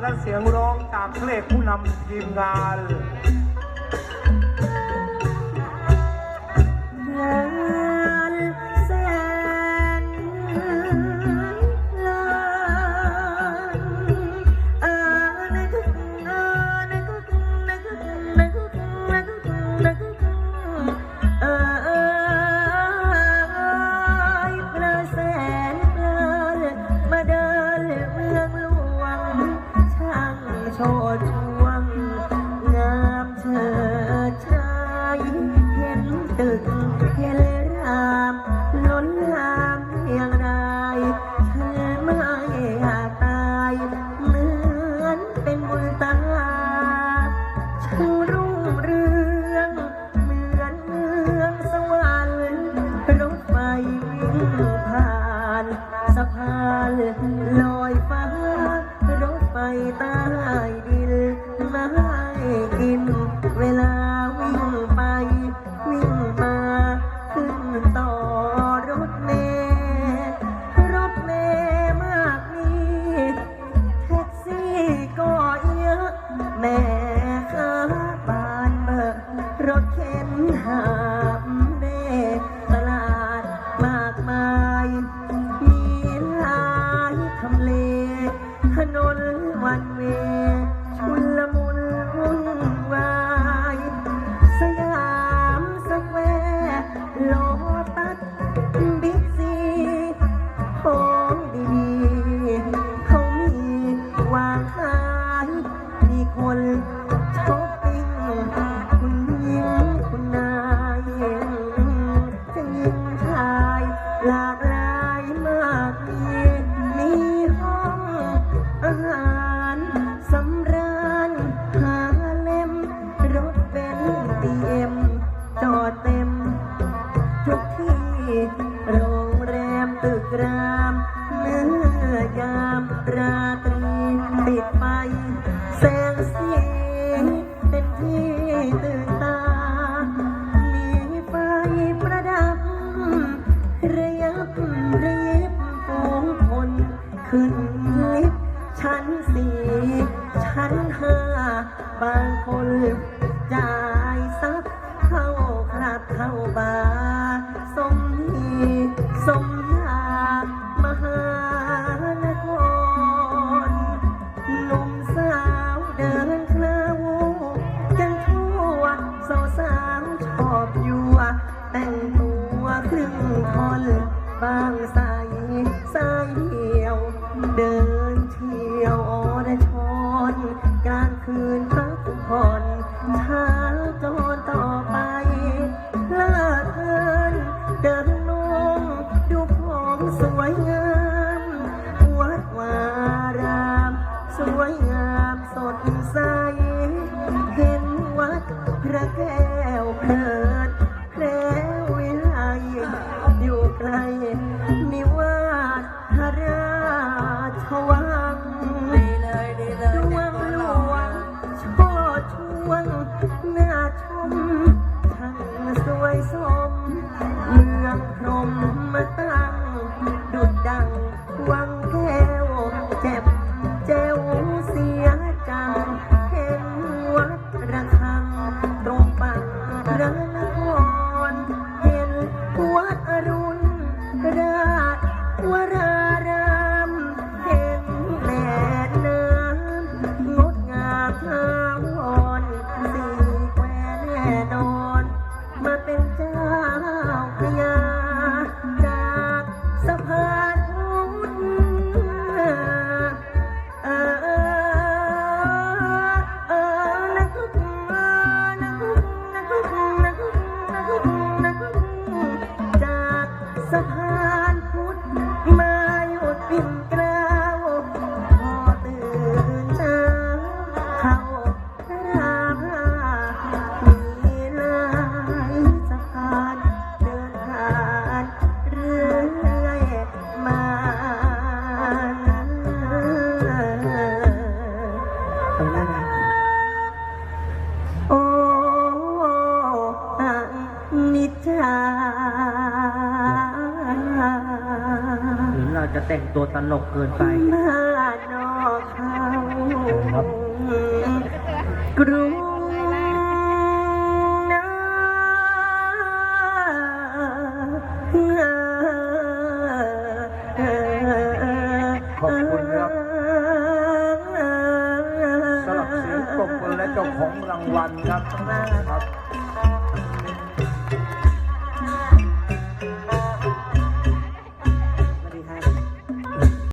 และเสียงร้องจากเพลงผู้นำทีมงาน ชด บางสายสายเดียว เดินเที่ยวอรชอนกลางคืนพักผ่อนเช้าจนต่อไปลิศเทินเดินนงดูผองสวยงามวัดวาราม สวยงามสดใส เห็นวัดพระแก แต่งตัวตลกเกินไป บ้นอกเขาครับ กรุงนาขอบคุณครับ สำหรับเสียงปรบมือและเจ้าของรางวัลครับครับ